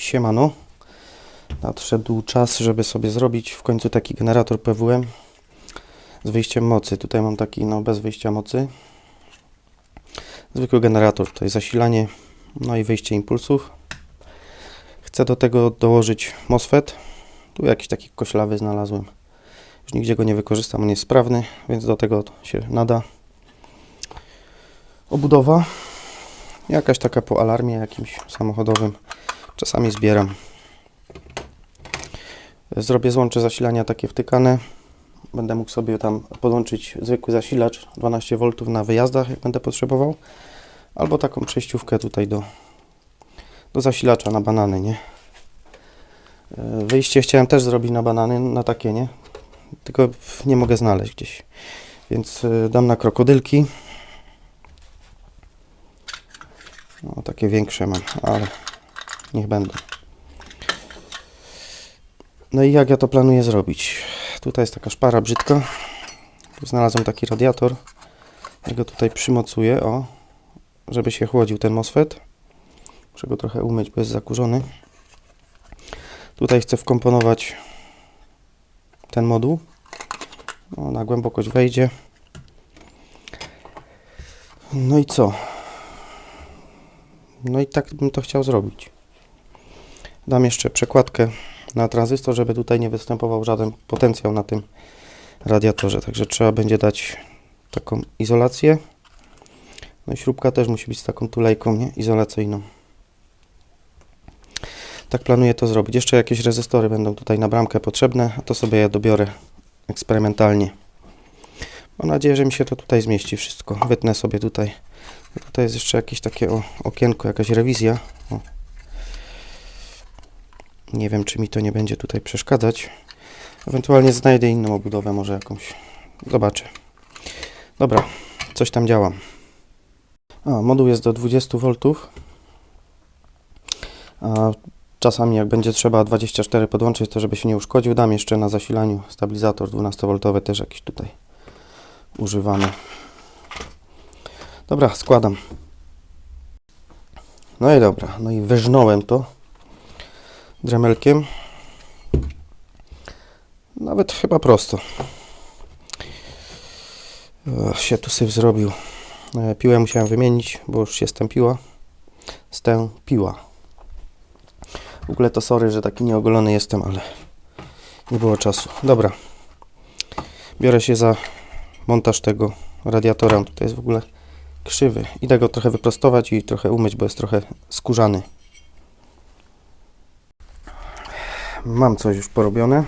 Siemano. Nadszedł czas, żeby sobie zrobić w końcu taki generator PWM z wyjściem mocy. Tutaj mam taki no bez wyjścia mocy. Zwykły generator, tutaj zasilanie, no i wyjście impulsów. Chcę do tego dołożyć MOSFET. Tu jakiś taki koślawy znalazłem. Już nigdzie go nie wykorzystam, on jest sprawny, więc do tego się nada. Obudowa. Jakaś taka po alarmie jakimś samochodowym. Czasami zbieram. Zrobię złącze zasilania takie wtykane. Będę mógł sobie tam podłączyć zwykły zasilacz 12 V na wyjazdach, jak będę potrzebował. Albo taką przejściówkę tutaj do, do zasilacza na banany, nie? E, Wyjście chciałem też zrobić na banany, na takie, nie? Tylko nie mogę znaleźć gdzieś. Więc e, dam na krokodylki. No, takie większe mam, ale niech będą. No i jak ja to planuję zrobić? Tutaj jest taka szpara brzydka. Tu znalazłem taki radiator. Ja go tutaj przymocuję, o, żeby się chłodził ten MOSFET. Muszę go trochę umyć, bo jest zakurzony. Tutaj chcę wkomponować ten moduł. No, na głębokość wejdzie. No i co? No i tak bym to chciał zrobić. Dam jeszcze przekładkę na tranzystor, żeby tutaj nie występował żaden potencjał na tym radiatorze. Także trzeba będzie dać taką izolację. No i śrubka też musi być z taką tulejką nie? izolacyjną. Tak planuję to zrobić. Jeszcze jakieś rezystory będą tutaj na bramkę potrzebne, a to sobie je dobiorę eksperymentalnie. Mam nadzieję, że mi się to tutaj zmieści wszystko. Wytnę sobie tutaj. Tutaj jest jeszcze jakieś takie o, okienko, jakaś rewizja. O. Nie wiem, czy mi to nie będzie tutaj przeszkadzać. Ewentualnie znajdę inną obudowę, może jakąś. Zobaczę. Dobra, coś tam działa. A, moduł jest do 20 V. A czasami jak będzie trzeba 24 podłączyć, to żeby się nie uszkodził, dam jeszcze na zasilaniu stabilizator 12V też jakiś tutaj używany. Dobra, składam. No i dobra, no i wyżnąłem to dremelkiem. Nawet chyba prosto. Się tu syf zrobił. E, Piłę musiałem wymienić, bo już się stępiła. Stępiła. W ogóle to sorry, że taki nieogolony jestem, ale nie było czasu. Dobra. Biorę się za montaż tego radiatora. On Tutaj jest w ogóle krzywy. Idę go trochę wyprostować i trochę umyć, bo jest trochę skórzany. Mam coś już porobione.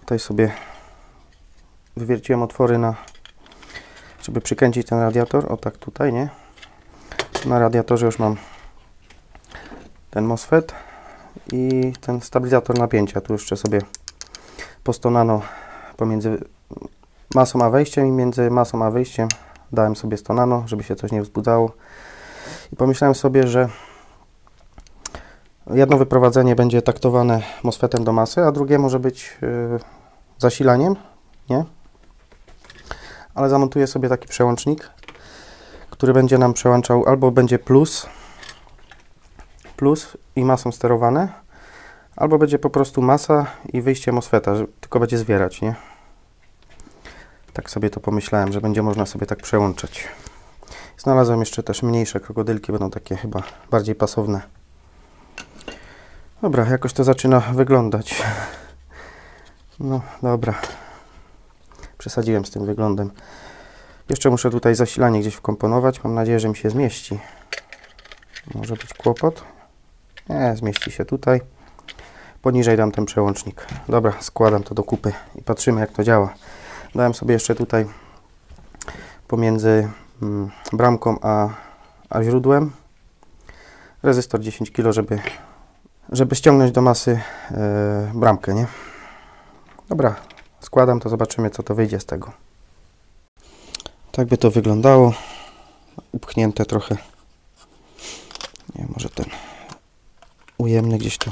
Tutaj sobie wywierciłem otwory na, żeby przykręcić ten radiator. O tak tutaj, nie? Na radiatorze już mam ten MOSFET i ten stabilizator napięcia. Tu jeszcze sobie postonano pomiędzy masą a wejściem i między masą a wyjściem dałem sobie stonano, żeby się coś nie wzbudzało. I pomyślałem sobie, że jedno wyprowadzenie będzie taktowane MOSFETem do masy, a drugie może być yy, zasilaniem, nie? Ale zamontuję sobie taki przełącznik, który będzie nam przełączał albo będzie plus, plus i masą sterowane, albo będzie po prostu masa i wyjście MOSFETA, tylko będzie zwierać, nie? Tak sobie to pomyślałem, że będzie można sobie tak przełączać. Znalazłem jeszcze też mniejsze krokodylki, będą takie chyba bardziej pasowne. Dobra, jakoś to zaczyna wyglądać. No, dobra. Przesadziłem z tym wyglądem. Jeszcze muszę tutaj zasilanie gdzieś wkomponować. Mam nadzieję, że mi się zmieści. Może być kłopot. Nie, zmieści się tutaj. Poniżej dam ten przełącznik. Dobra, składam to do kupy i patrzymy jak to działa. Dałem sobie jeszcze tutaj pomiędzy mm, bramką a, a źródłem rezystor 10 kg, żeby, żeby ściągnąć do masy e, bramkę, nie? Dobra, składam to, zobaczymy co to wyjdzie z tego. Tak by to wyglądało. Upchnięte trochę. Nie, może ten ujemny gdzieś tu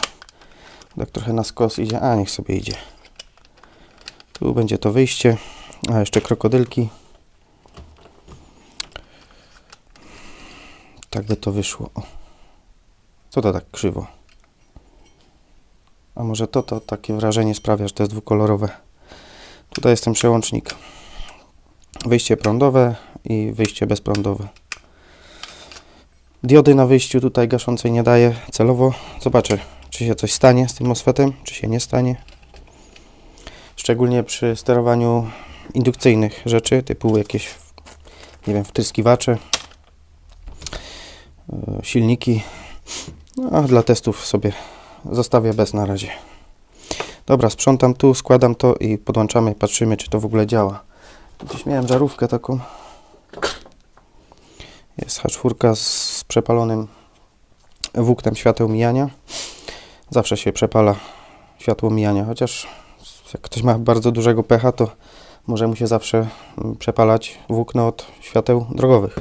tak trochę na skos idzie. A, niech sobie idzie. Tu będzie to wyjście. A jeszcze krokodylki. Tak by to wyszło. O. Co to tak krzywo? A może to, to takie wrażenie sprawia, że to jest dwukolorowe. Tutaj jest ten przełącznik. Wyjście prądowe i wyjście bezprądowe. Diody na wyjściu tutaj gaszącej nie daje celowo. Zobaczę, czy się coś stanie z tym MOSFETem, czy się nie stanie. Szczególnie przy sterowaniu indukcyjnych rzeczy, typu jakieś, nie wiem, wtryskiwacze, e, silniki. No, a dla testów sobie zostawię bez na razie. Dobra, sprzątam tu, składam to i podłączamy, patrzymy, czy to w ogóle działa. Gdzieś miałem żarówkę taką. Jest H4 z przepalonym włóknem świateł mijania. Zawsze się przepala światło mijania, chociaż jak ktoś ma bardzo dużego pecha, to może mu się zawsze mm, przepalać włókno od świateł drogowych.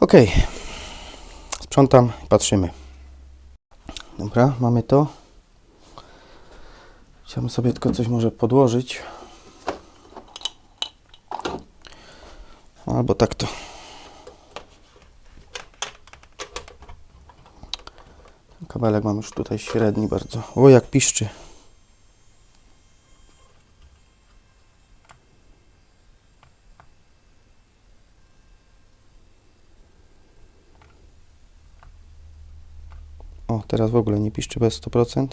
Ok. Sprzątam, patrzymy. Dobra, mamy to. Chciałbym sobie tylko coś może podłożyć. Albo tak to. Kabelek mam już tutaj średni bardzo. O, jak piszczy. Teraz w ogóle nie piszczy bez 100%.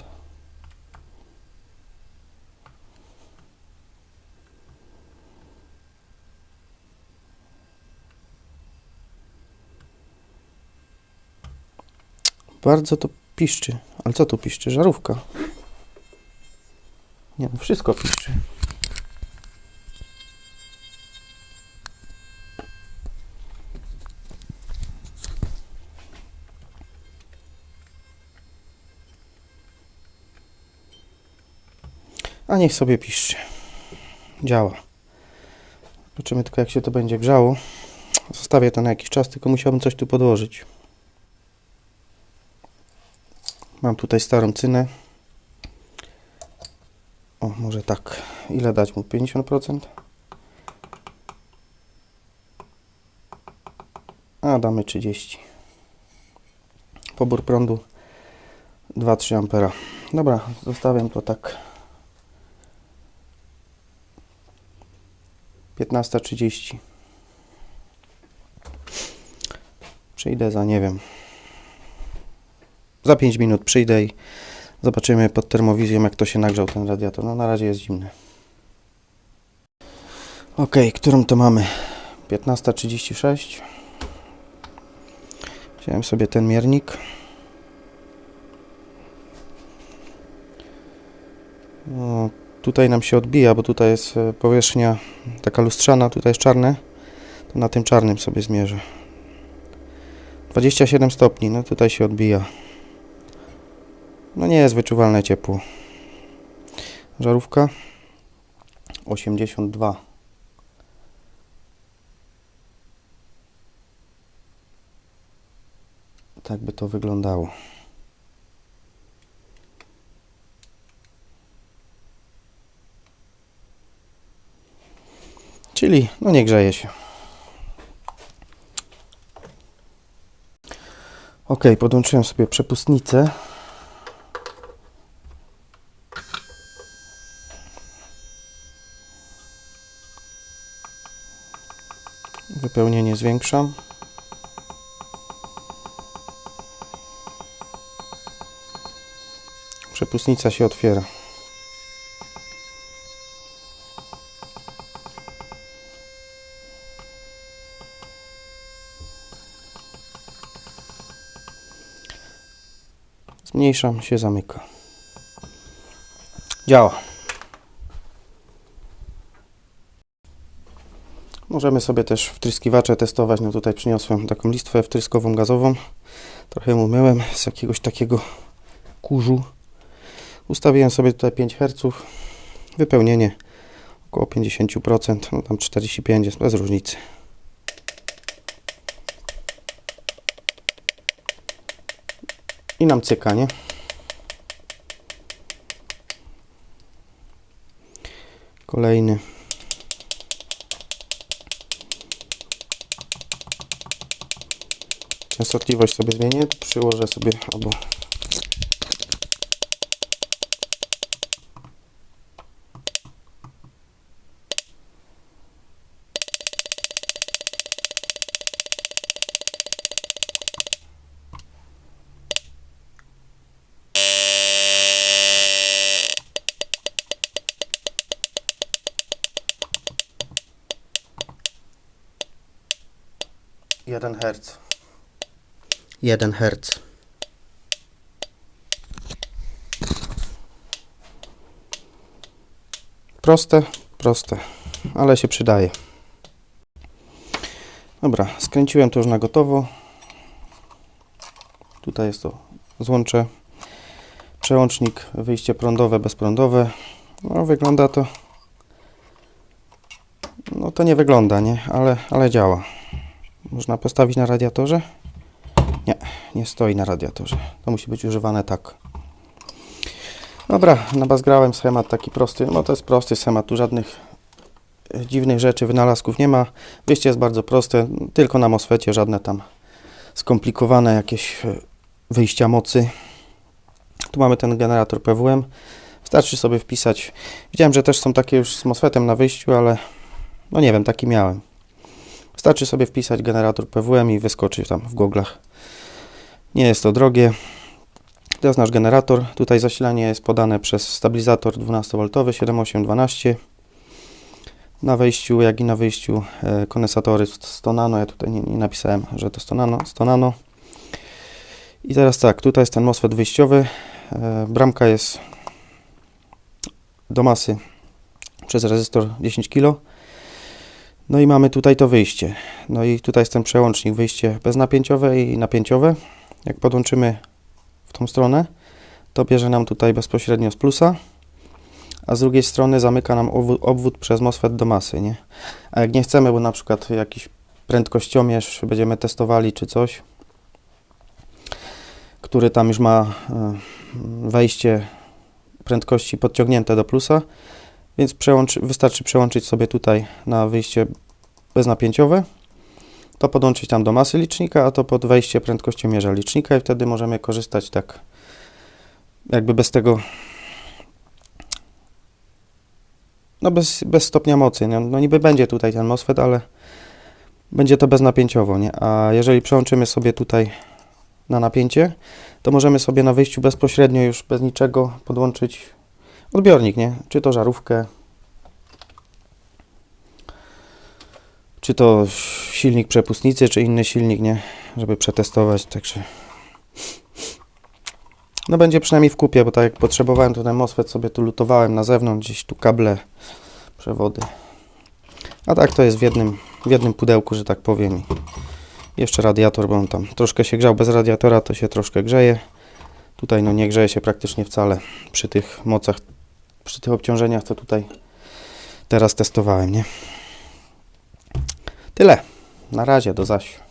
Bardzo to piszczy. Ale co tu piszczy? Żarówka. Nie no, wszystko piszczy. Niech sobie piszczy. Działa. Zobaczymy tylko jak się to będzie grzało. Zostawię to na jakiś czas, tylko musiałbym coś tu podłożyć. Mam tutaj starą cynę. O, może tak. Ile dać mu? 50%? A, damy 30. Pobór prądu 2-3 ampera. Dobra, zostawiam to tak. 15.30. Przyjdę za, nie wiem, za 5 minut przyjdę i zobaczymy pod termowizją, jak to się nagrzał ten radiator. No na razie jest zimny. Ok, którą to mamy? 15.36. Wziąłem sobie ten miernik. No, tutaj nam się odbija, bo tutaj jest e, powierzchnia taka lustrzana, tutaj jest czarne. To na tym czarnym sobie zmierzę. 27 stopni, no tutaj się odbija. No nie jest wyczuwalne ciepło. Żarówka 82. Tak by to wyglądało. Czyli no nie grzeje się. Ok, podłączyłem sobie przepustnicę. Wypełnienie zwiększam. Przepustnica się otwiera. Zmniejszam, się zamyka. Działa. Możemy sobie też wtryskiwacze testować. No tutaj przyniosłem taką listwę wtryskową gazową. Trochę umyłem z jakiegoś takiego kurzu. Ustawiłem sobie tutaj 5 Hz. Wypełnienie około 50%, no tam 45 jest bez różnicy. I nam cyka, nie? Kolejny. częstotliwość sobie zmienię, przyłożę sobie albo jeden herc. Jeden herc. Proste, proste, ale się przydaje. Dobra, skręciłem to już na gotowo. Tutaj jest to złącze, przełącznik, wyjście prądowe, bezprądowe. No, wygląda to. No to nie wygląda, nie? Ale, ale działa. Można postawić na radiatorze? Nie, nie stoi na radiatorze. To musi być używane tak. Dobra, nabazgrałem schemat taki prosty. No to jest prosty schemat, tu żadnych e, dziwnych rzeczy, wynalazków nie ma. Wyjście jest bardzo proste, tylko na MOSFETie, żadne tam skomplikowane jakieś e, wyjścia mocy. Tu mamy ten generator PWM. Wystarczy sobie wpisać. Widziałem, że też są takie już z MOSFETem na wyjściu, ale no nie wiem, taki miałem. Wystarczy sobie wpisać generator PWM i wyskoczy tam w goglach. Nie jest to drogie. To jest nasz generator. Tutaj zasilanie jest podane przez stabilizator 12V 7812. Na wejściu, jak i na wyjściu e, kondensatory 100 nano. Ja tutaj nie, nie napisałem, że to 100 nano, 100 nano. I teraz tak, tutaj jest ten MOSFET wyjściowy. E, bramka jest do masy przez rezystor 10 kg. No i mamy tutaj to wyjście. No i tutaj jest ten przełącznik, wyjście beznapięciowe i napięciowe. Jak podłączymy w tą stronę, to bierze nam tutaj bezpośrednio z plusa, a z drugiej strony zamyka nam obwód, przez MOSFET do masy, nie? A jak nie chcemy, bo na przykład jakiś prędkościomierz będziemy testowali czy coś, który tam już ma e, wejście prędkości podciągnięte do plusa, więc wystarczy przełączyć sobie tutaj na wyjście beznapięciowe, to podłączyć tam do masy licznika, a to pod wejście prędkościomierza licznika i wtedy możemy korzystać tak jakby bez tego no bez, bez stopnia mocy. No, no niby będzie tutaj ten MOSFET, ale będzie to beznapięciowo, nie? A jeżeli przełączymy sobie tutaj na napięcie, to możemy sobie na wyjściu bezpośrednio już bez niczego podłączyć odbiornik, nie? Czy to żarówkę, czy to silnik przepustnicy, czy inny silnik, nie? Żeby przetestować, także no będzie przynajmniej w kupie, bo tak jak potrzebowałem, to ten MOSFET sobie tu lutowałem na zewnątrz, gdzieś tu kable, przewody. A tak to jest w jednym, w jednym pudełku, że tak powiem. Jeszcze radiator, bo on tam troszkę się grzał bez radiatora, to się troszkę grzeje. Tutaj no nie grzeje się praktycznie wcale przy tych mocach, przy tych obciążeniach, co tutaj teraz testowałem, nie? Tyle. Na razie, do zaś.